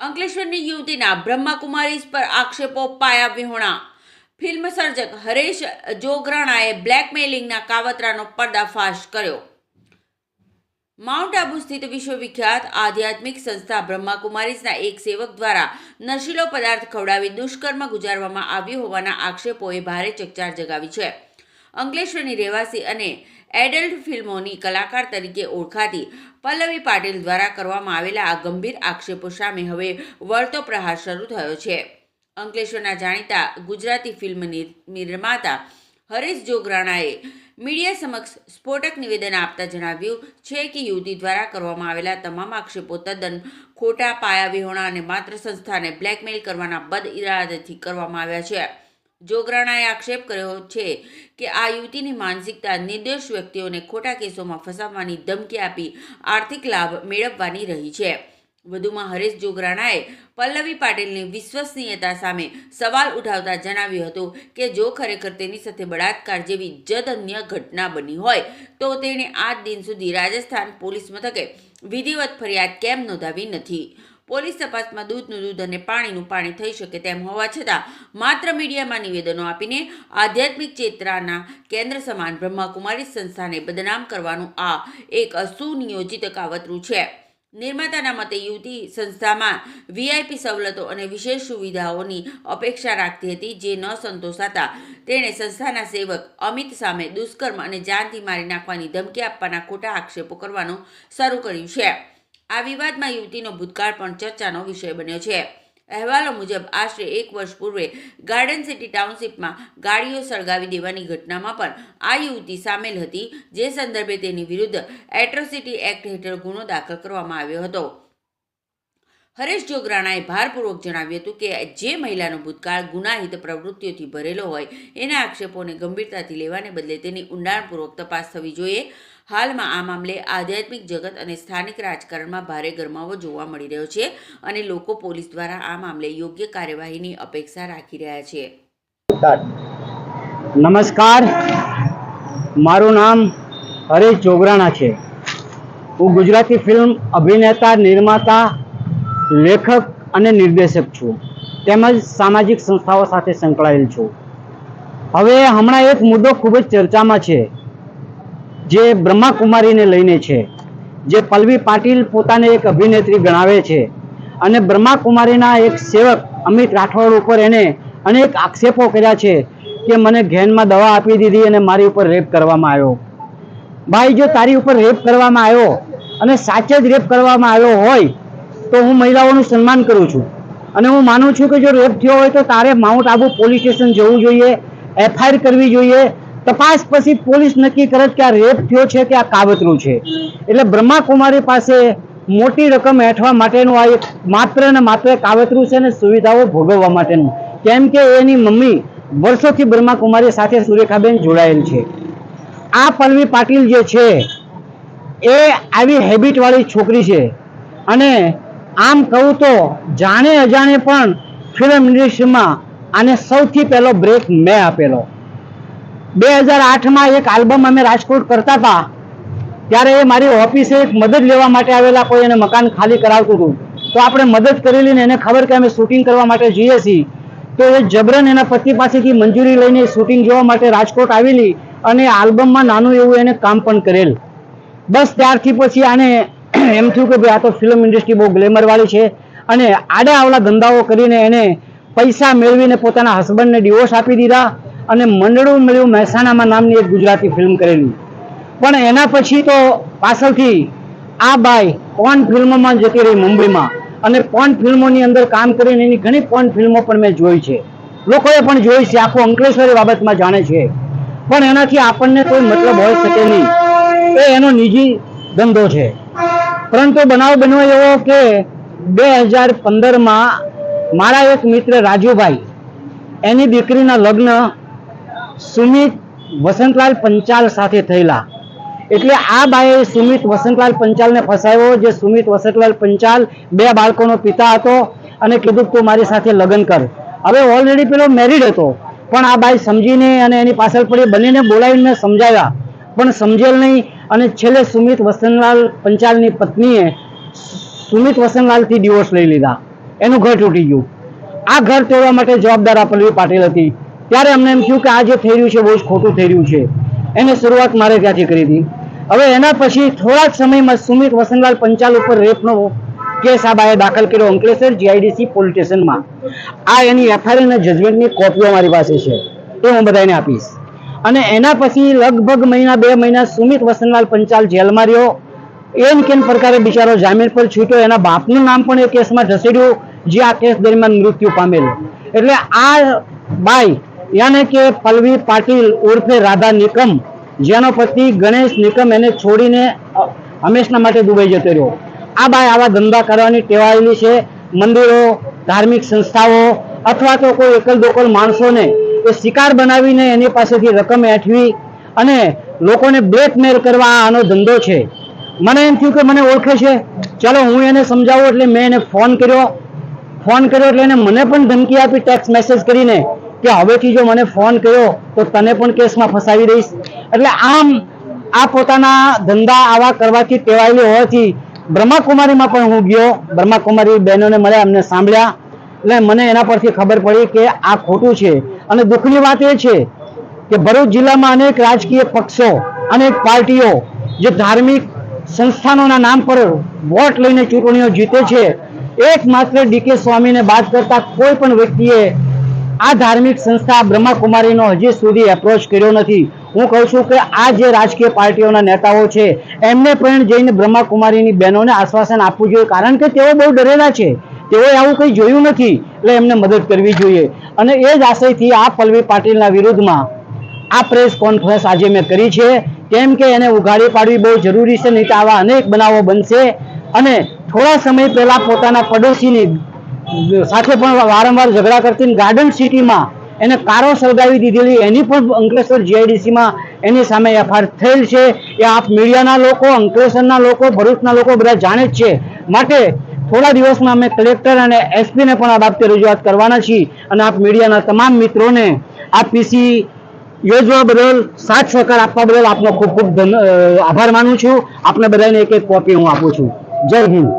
અંકલેશ્વરની યુવતીના બ્રહ્માકુમારીઝ પર આક્ષેપો પાયા વિહોણા. ફિલ્મ સર્જક હરેશ જોગરાણાએ બ્લેકમેલિંગના કાવતરાનો પર્દાફાશ કર્યો. માઉન્ટ આબુ સ્થિત વિશ્વવિખ્યાત આધ્યાત્મિક સંસ્થા બ્રહ્માકુમારીઝના એક સેવક દ્વારા નશીલો પદાર્થ ખવડાવી દુષ્કર્મ ગુજારવામાં આવ્યું હોવાના આક્ષેપોએ ભારે ચકચાર જગાવી છે. અંકલેશ્વરની રહેવાસી અને એડલ્ટ ફિલ્મોની કલાકાર તરીકે ઓળખાતી પલ્લવી પાટીલ દ્વારા કરવામાં આવેલા આ ગંભીર આક્ષેપો સામે હવે વળતો પ્રહાર શરૂ થયો છે. અંકલેશ્વરના જાણીતા ગુજરાતી ફિલ્મ નિર્માતા હરીશ જોગરાણાએ મીડિયા સમક્ષ સ્ફોટક નિવેદન આપતા જણાવ્યું છે કે યુવતી દ્વારા કરવામાં આવેલા તમામ આક્ષેપો તદ્દન ખોટા પાયા વિહોણા અને માત્ર સંસ્થાને બ્લેકમેલ કરવાના બદ ઇરાદથી કરવામાં આવ્યા છે. જોગરાણાએ આક્ષેપ કર્યો છે કે આ યુવતીની માનસિકતા નિર્દોષ વ્યક્તિઓને ખોટા કેસોમાં ફસાવવાની ધમકી આપી આર્થિક લાભ મેળવવાની રહી છે. વધુમાં હરેશ જોગરાણાએ પલ્લવી પાટીલની વિશ્વસનીયતા સામે સવાલ ઉઠાવતા જણાવ્યું હતું કે જો ખરેખર તેની સાથે બળાત્કાર જેવી જદન્ય ઘટના બની હોય, તો તેણે આજ દિન સુધી રાજસ્થાન પોલીસ મથકે વિધિવત ફરિયાદ કેમ નોંધાવી નથી? પોલીસ તપાસમાં દૂધનું દૂધ અને પાણીનું પાણી થઈ શકે તેમ હોવા છતાં માત્ર મીડિયામાં નિવેદનો આપીને આધ્યાત્મિક ચેતરાના કેન્દ્ર સમાન બ્રહ્માકુમારી સંસ્થાને બદનામ કરવાનું આ એક સુનિયોજિત કાવતરું છે. નિર્માતાના મતે યુવતી સંસ્થામાં વીઆઈપી સવલતો અને વિશેષ સુવિધાઓની અપેક્ષા રાખતી હતી જે ન સંતોષાતા તેણે સંસ્થાના સેવક અમિત સામે દુષ્કર્મ અને જાનથી મારી નાખવાની ધમકી આપવાના ખોટા આક્ષેપો કરવાનું શરૂ કર્યું છે. આ વિવાદમાં યુવતીનો ભૂતકાળ પણ ચર્ચાનો વિષય બન્યો છે. અહેવાલો મુજબ, આશરે એક વર્ષ પૂર્વે ગાર્ડન સિટી ટાઉનશીપમાં ગાડીઓ સળગાવી દેવાની ઘટનામાં પણ આ યુવતી સામેલ હતી, જે સંદર્ભે તેની વિરુદ્ધ એટ્રોસિટી એક્ટ હેઠળ ગુનો દાખલ કરવામાં આવ્યો હતો. હરેશ જોગરાણાએ ભારપૂર્વક જણાવ્યું હતું કે, જે મહિલાનો ભૂતકાળ ગુનાહિત પ્રવૃત્તિઓથી ભરેલો હોય, એના આક્ષેપોને ગંભીરતાથી લેવાને બદલે તેની ઊંડાણપૂર્વક તપાસ થવી જોઈએ. હાલમાં આ મામલે આધ્યાત્મિક જગત અને સ્થાનિક રાજકારણમાં ભારે ગરમાવો જોવા મળી રહ્યો છે અને લોકો પોલીસ દ્વારા આ મામલે યોગ્ય કાર્યવાહીની અપેક્ષા રાખી રહ્યા છે. નમસ્કાર. મારું નામ હરેશ જોગરાણા છે. હું ગુજરાતી ફિલ્મ અભિનેતા, નિર્માતા, લેખક અને નિર્દેશક છું. તેમજ સામાજિક સંસ્થાઓ સાથે સંકળાયેલ છું. હવે હમણાં એક મુદ્દો ખૂબ જ ચર્ચામાં છે. જે બ્રહ્માકુમારીને લઈને છે, જે પલ્લવી પાટીલ પોતાને એક અભિનેત્રી ગણાવે છે અને બ્રહ્માકુમારીના એક સેવક અમિત રાઠોડ ઉપર એને અનેક આક્ષેપો કર્યા છે કે મને ઘેનમાં દવા આપી દીધી અને મારી ઉપર રેપ કરવામાં આવ્યો. ભાઈ, જો તારી ઉપર રેપ કરવામાં આવ્યો અને સાચે જ રેપ કરવામાં આવ્યો હોય તો હું મહિલાઓનું સન્માન કરું છું. અને હું માનું છું કે જો રેપ થયો હોય તો તારે માઉન્ટ આબુ પોલીસ સ્ટેશન જવું જોઈએ, એફઆઈઆર કરવી જોઈએ તપાસ પછી પોલીસ નક્કી કરે કે આ રેપ થયો છે કે આ કાવતરું છે. એટલે બ્રહ્માકુમારી પાસે મોટી રકમ હેઠવા માટેનું આ એક માત્ર ને માત્ર કાવતરું છે ને સુવિધાઓ ભોગવવા માટેનું. કેમ કે એની મમ્મી વર્ષોથી બ્રહ્માકુમારી સાથે સુરેખાબેન જોડાયેલ છે. આ પલ્લવી પાટીલ જે છે, એ આવી હેબિટવાળી છોકરી છે. અને આમ કહું તો જાણે અજાણે પણ ફિલ્મ ઇન્ડસ્ટ્રીમાં આને સૌથી પહેલો બ્રેક મેં આપેલો. બે હજાર આઠમાં એક આલ્બમ અમે રાજકોટ કરતા હતા. ત્યારે એ મારી ઓફિસે એક મદદ લેવા માટે આવેલા કોઈ એને મકાન ખાલી કરાવતું હતું. તો આપણે મદદ કરેલી ને એને ખબર કે અમે શૂટિંગ કરવા માટે જઈએ છીએ. તો એ જબરન એના પતિ પાસેથી મંજૂરી લઈને શૂટિંગ જોવા માટે રાજકોટ આવેલી અને આલ્બમમાં નાનું એવું એને કામ પણ કરેલ. બસ ત્યારથી પછી આને એમ થયું કે ભાઈ આ તો ફિલ્મ ઇન્ડસ્ટ્રી બહુ ગ્લેમરવાળી છે અને આડા આવલા ધંધાઓ કરીને એને પૈસા મેળવીને પોતાના હસબન્ડને ડિવોર્સ આપી દીધા. અને મંડળું મળ્યું, મહેસાણામાં નામની એક ગુજરાતી ફિલ્મ કરેલી. પણ એના પછી તો પાછળથી આ બાઈ પોન ફિલ્મોમાં જતી રહી મુંબઈમાં. અને પોન ફિલ્મોની અંદર કામ કરીને એની ઘણી પોન ફિલ્મો પણ મેં જોઈ છે. લોકોએ પણ જોઈ છે, આખું અંકલેશ્વરી બાબતમાં જાણે છે. પણ એનાથી આપણને કોઈ મતલબ હોઈ શકે નહીં. એ એનો નિજી ધંધો છે. પરંતુ બનાવ બન્યો એવો કે બે હજાર પંદરમાં મારા એક મિત્ર રાજુભાઈ, એની દીકરીના લગ્ન સુમિત વસંતલાલ પંચાલ સાથે થયેલા. એટલે આ બાએ સુમિત વસંતલાલ પંચાલને ફસાયો જે સુમિત વસંતલાલ પંચાલ બે બાળકોનો પિતા હતો અને કીધું તું મારી સાથે લગ્ન કર. હવે ઓલરેડી પેલો મેરિડ હતો, પણ આ બાઈ સમજીને અને એની પાછળ પડી બંનેને બોલાવીને સમજાવ્યા. પણ સમજેલ નહીં અને છેલ્લે સુમિત વસંતલાલ પંચાલની પત્નીએ સુમિત વસંતલાલથી ડિવોર્સ લઈ લીધા. એનું ઘર તૂટી ગયું. આ ઘર તોડવા માટે જવાબદાર આ પાટીલ હતી. ત્યારે અમને એમ થયું કે આ જે થઈ રહ્યું છે, બહુ જ ખોટું થઈ રહ્યું છે. એને શરૂઆત મારે ત્યાંથી કરી હતી. હવે એના પછી થોડા જ સમયમાં સુમિત વસનલાલ પંચાલ ઉપર રેપનો કેસ આ બાએ દાખલ કર્યો અંકલેશ્વર જીઆઈડીસી પોલીસ સ્ટેશનમાં. આ એની એફઆઈઆર અને જજમેન્ટની કોપીઓ મારી પાસે છે. એ હું બધાને આપીશ. અને એના પછી લગભગ મહિના, બે મહિના સુમિત વસનલાલ પંચાલ જેલમાં રહ્યો. એન કેન પ્રકારે બિચારો જામીન પર છૂટ્યો, એના બાપનું નામ પણ એ કેસમાં ઢસેડ્યું જે આ કેસ દરમિયાન મૃત્યુ પામેલ. એટલે આ બાઈ યાને કે પલ્લવી પાટીલ ઉર્ફે રાધા નિકમ, જેનો પતિ ગણેશ નિકમ એને છોડીને હંમેશના માટે દુબઈ જતો રહ્યો. આ બાય આવા ધંધા કરવાની ટેવાયેલી છે. મંદિરો, ધાર્મિક સંસ્થાઓ અથવા તો કોઈ એકલ દોકલ માણસોને એ શિકાર બનાવીને એની પાસેથી રકમ એઠવી અને લોકોને બ્લેકમેલ કરવા આનો ધંધો છે. મને એમ થયું કે મને ઓળખે છે. ચાલો હું એને સમજાવું એટલે મેં એને ફોન કર્યો. ફોન કર્યો એટલે એને મને પણ ધમકી આપી ટેક્સ્ટ મેસેજ કરીને. કે હવેથી જો મને ફોન કર્યો, તો તને પણ કેસમાં ફસાવી દઈશ. એટલે આમ આ પોતાના ધંધા આવા કરવાથી ટેવાયેલી હોવાથી બ્રહ્માકુમારીમાં પણ હું ગયો. બ્રહ્માકુમારી બહેનોને મળ્યા, અમને સાંભળ્યા. એટલે મને એના પરથી ખબર પડી કે આ ખોટું છે. અને દુઃખની વાત એ છે કે ભરૂચ જિલ્લામાં અનેક રાજકીય પક્ષો, અનેક પાર્ટીઓ જે ધાર્મિક સંસ્થાનોના નામ પર વોટ લઈને ચૂંટણીઓ જીતે છે, એકમાત્ર ડીકે સ્વામીને બાદ કરતા કોઈ પણ વ્યક્તિએ આ ધાર્મિક સંસ્થા બ્રહ્માકુમારીનો હજી સુધી એપ્રોચ કર્યો નથી. હું કહું છું કે આ જે રાજકીય પાર્ટીઓના નેતાઓ છે, એમને પણ જઈને બ્રહ્માકુમારીની બહેનોને આશ્વાસન આપવું જોઈએ, કારણ કે તેઓ બહુ ડરેલા છે. તેઓએ આવું કંઈ જોયું નથી, એટલે એમને મદદ કરવી જોઈએ. અને એ જ આશયથી આ પલ્લવી પાટીલના વિરુદ્ધમાં આ પ્રેસ કોન્ફરન્સ આજે મેં કરી છે. કેમ કે એને ઉઘાડી પાડવી બહુ જરૂરી છે, નહીં તો આવા અનેક બનાવો બનશે. અને થોડા સમય પહેલા પોતાના પડોશીની સાથે પણ વારંવાર ઝઘડા કરતી ગાર્ડન સિટીમાં એને કારો સળગાવી દીધેલી. એની પણ અંકલેશ્વર જીઆઈડીસીમાં એની સામે એફઆઈઆર થયેલ છે. એ આપ મીડિયાના લોકો, અંકલેશ્વરના લોકો, ભરૂચના લોકો બધા જાણે જ છે. માટે થોડા દિવસમાં અમે કલેક્ટર અને એસપીને પણ આ બાબતે રજૂઆત કરવાના છીએ અને આપ મીડિયાના તમામ મિત્રોને આ પીસી યોજવા બદલ, સાથ સહકાર આપવા બદલ આપનો ખૂબ ખૂબ આભાર માનું છું. આપને બધાને એક એક કોપી હું આપું છું. જય હિન્દ.